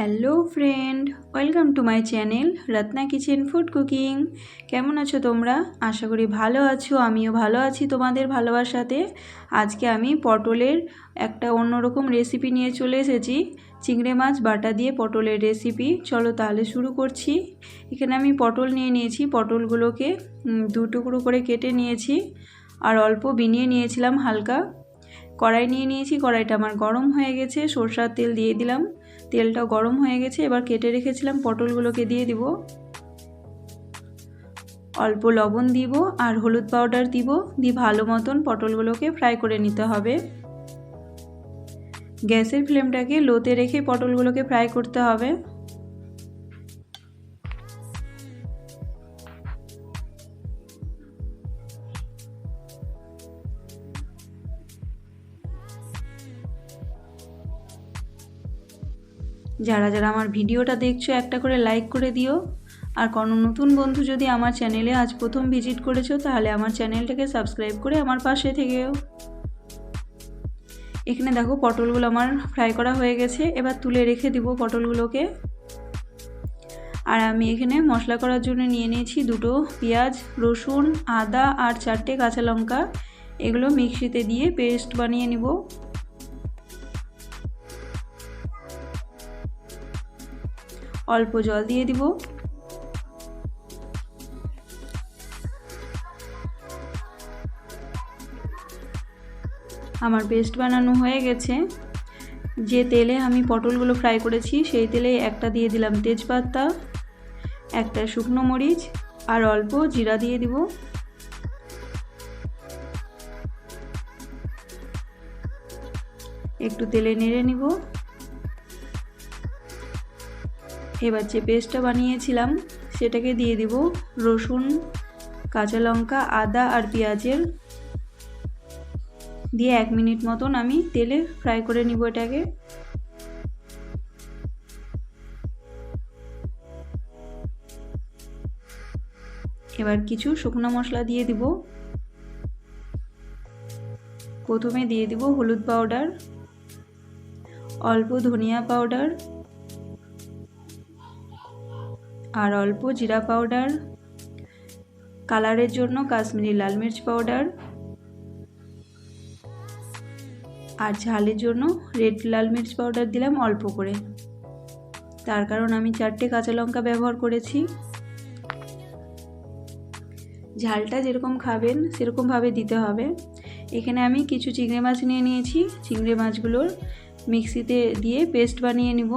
Hello friend, welcome to my channel Ratna kitchen food cooking. কেমন আছো তোমরা? আশা করি ভালো আছো, আমিও ভালো আছি তোমাদের ভালোবাসাতে। আজকে আমি পটলের একটা অন্যরকম রেসিপি নিয়ে চলে এসেছি। চিংড়ে মাছ বাটা দিয়ে পটলের রেসিপি চলো তাহলে শুরু করছি। এখানে আমি পটল নিয়ে নিয়েছি, পটলগুলোকে দু টুকরো করে কেটে নিয়েছি। আর অল্প বিনিয়ে নিয়েছিলাম হালকা। কড়াই নিয়ে নিয়েছি, কড়াইটা আমার গরম হয়ে গেছে, সরষার তেল দিয়ে দিলাম। তেলটা গরম হয়ে গেছে, এবার কেটে রেখেছিলাম, পটলগুলোকে দিয়ে দিব। অল্প লবণ দিব আর হলুদ পাউডার দিব, দিয়ে ভালো মতন পটলগুলোকে ফ্রাই করে নিতে হবে। গ্যাসের ফ্লেমটাকে লোতে রেখে পটলগুলোকে ফ্রাই করতে হবে। যারা যারা আমার ভিডিওটা দেখছ, একটা করে লাইক করে দিও। আর কোনো নতুন বন্ধু যদি আমার চ্যানেলে আজ প্রথম ভিজিট করেছ, তাহলে আমার চ্যানেলটাকে সাবস্ক্রাইব করে আমার পাশে থেকেও। এখানে দেখো পটলগুলো আমার ফ্রাই করা হয়ে গেছে, এবার তুলে রেখে দিব পটলগুলোকে। আর আমি এখানে মশলা করার জন্য নিয়ে নিয়েছি দুটো পেঁয়াজ, রসুন, আদা আর চারটে কাঁচা লঙ্কা। এগুলো মিক্সিতে দিয়ে পেস্ট বানিয়ে নিব। অল্প জল দিয়ে দিব। আমার পেস্ট বানানো হয়ে গেছে। যে তেলে আমি পটলগুলো ফ্রাই করেছি, সেই তেলে একটা দিয়ে দিলাম তেজপাতা, একটা শুকনো মরিচ, আর অল্প জিরা দিয়ে দিব। একটু তেলে নেড়ে নিব। এবার যে পেস্টটা বানিয়েছিলাম, সেটাকে দিয়ে দিব রসুন, কাঁচা লঙ্কা, আদা আর পেঁয়াজের। দিয়ে এক মিনিট মতন আমি তেলে ফ্রাই করে নিব এটাকে। এবার কিছু শুকনো মশলা দিয়ে দিব। প্রথমে দিয়ে দিব হলুদ পাউডার, অল্প ধনিয়া পাউডার আর অল্প জিরা পাউডার। কালারের জন্য কাশ্মীরি লাল মির্চ পাউডার। আর ঝালের জন্য রেড লাল মির্চ পাউডার দিলাম অল্প করে। তার কারণ আমি চারটে কাঁচা লঙ্কা ব্যবহার করেছি। ঝালটা যেরকম খাবেন সেরকমভাবে দিতে হবে। এখানে আমি কিছু চিংড়ি মাছ নিয়ে নিয়েছি। চিংড়ি মাছগুলোর মিক্সিতে দিয়ে পেস্ট বানিয়ে নিব।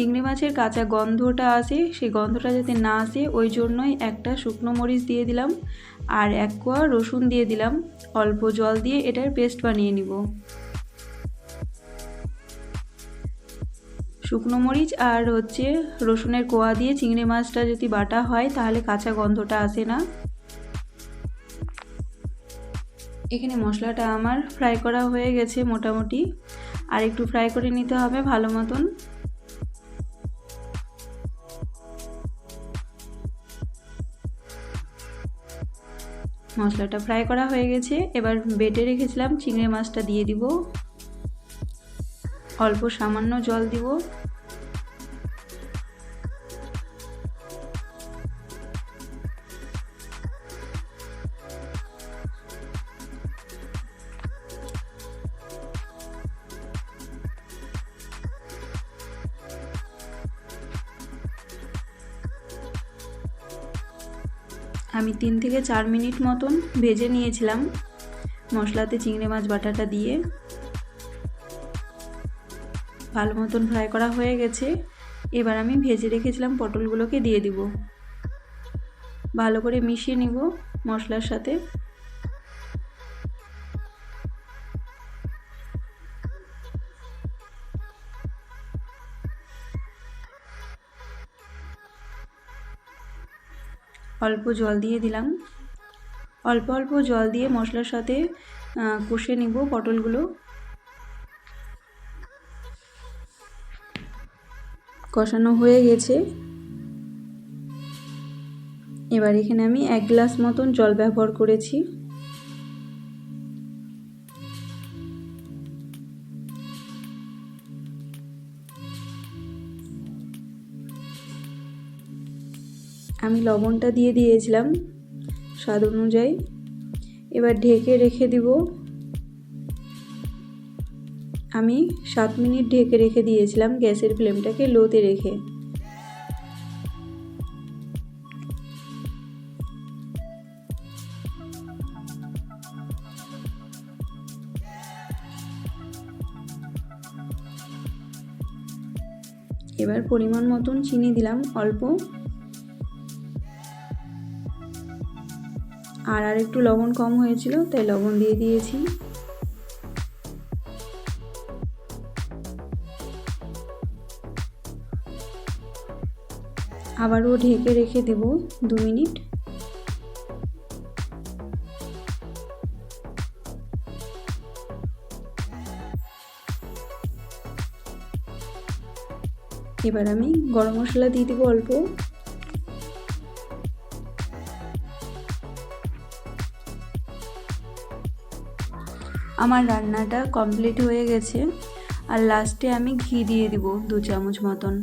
চিংড়ি মাছের কাঁচা গন্ধটা আসে, সেই গন্ধটা যাতে না আসে, ওই জন্যই একটা শুকনো মরিচ দিয়ে দিলাম আর এক কোয়া রসুন দিয়ে দিলাম। অল্প জল দিয়ে এটার পেস্ট বানিয়ে নিব। শুকনো মরিচ আর হচ্ছে রসুনের কোয়া দিয়ে চিংড়ি মাছটা যদি বাটা হয়, তাহলে কাঁচা গন্ধটা আসে না। এখানে মশলাটা আমার ফ্রাই করা হয়ে গেছে মোটামুটি। আর একটু ফ্রাই করে নিতে হবে ভালো মতন। মশলাটা ফ্রাই করা হয়ে গেছে। এবার বেটে রেখেছিলাম, চিংড়ি মাছটা দিয়ে দিব। অল্প সামান্য জল দিব। আমি তিন থেকে চার মিনিট মতন ভেজে নিয়েছিলাম মশলাতে চিংড়ি মাছ বাটাটা দিয়ে। ভালো মতন ফ্রাই করা হয়ে গেছে। এবার আমি ভেজে রেখেছিলাম পটলগুলোকে দিয়ে দিব। ভালো করে মিশিয়ে নিব মশলার সাথে। অল্প জল দিয়ে দিলাম। অল্প অল্প জল দিয়ে মশলার সাথে কষে নিব পটলগুলো। কষানো হয়ে গেছে। এবার এখানে আমি এক গ্লাস মতন জল ব্যবহার করেছি। আমি লবণটা দিয়ে দিয়েছিলাম স্বাদ অনুযায়ী। এবার ঢেকে রেখে দিব। আমি সাত মিনিট ঢেকে রেখে দিয়েছিলাম গ্যাসের ফ্লেমটাকে লোতে রেখে। এবার পরিমাণ মতন চিনি দিলাম অল্প। আর আর একটু লবণ কম হয়েছিল, তাই লবণ দিয়ে দিয়েছি। আবারও ঢেকে রেখে দেব দু মিনিট। এবার আমি গরম মশলা দিয়ে দেবো অল্প। আমার রান্নাটা কমপ্লিট হয়ে গেছে আর লাস্টে আমি ঘি দিয়ে দিব দু চামচ মতন।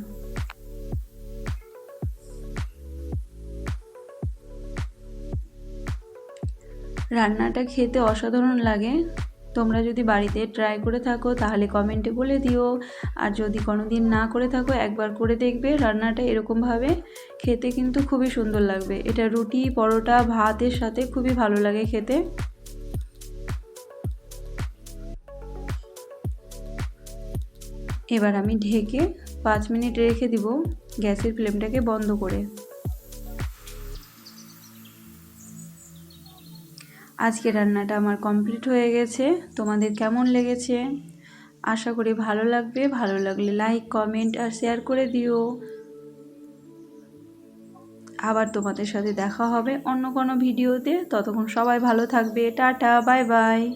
রান্নাটা খেতে অসাধারণ লাগে। তোমরা যদি বাড়িতে ট্রাই করে থাকো, তাহলে কমেন্টে বলে দিও। আর যদি কোনো দিন না করে থাকো, একবার করে দেখবে রান্নাটা এরকমভাবে। খেতে কিন্তু খুবই সুন্দর লাগবে। এটা রুটি, পরোটা, ভাতের সাথে খুবই ভালো লাগে খেতে। এবার আমি ঢেকে পাঁচ মিনিট রেখে দিব গ্যাসের ফ্লেমটাকে বন্ধ করে। আজকে রান্নাটা আমার কমপ্লিট হয়ে গেছে। তোমাদের কেমন লেগেছে? আশা করি ভালো লাগবে। ভালো লাগলে লাইক, কমেন্ট আর শেয়ার করে দিও। আবার তোমাদের সাথে দেখা হবে অন্য কোনো ভিডিওতে। ততক্ষণ সবাই ভালো থাকবে। Tata, bye bye.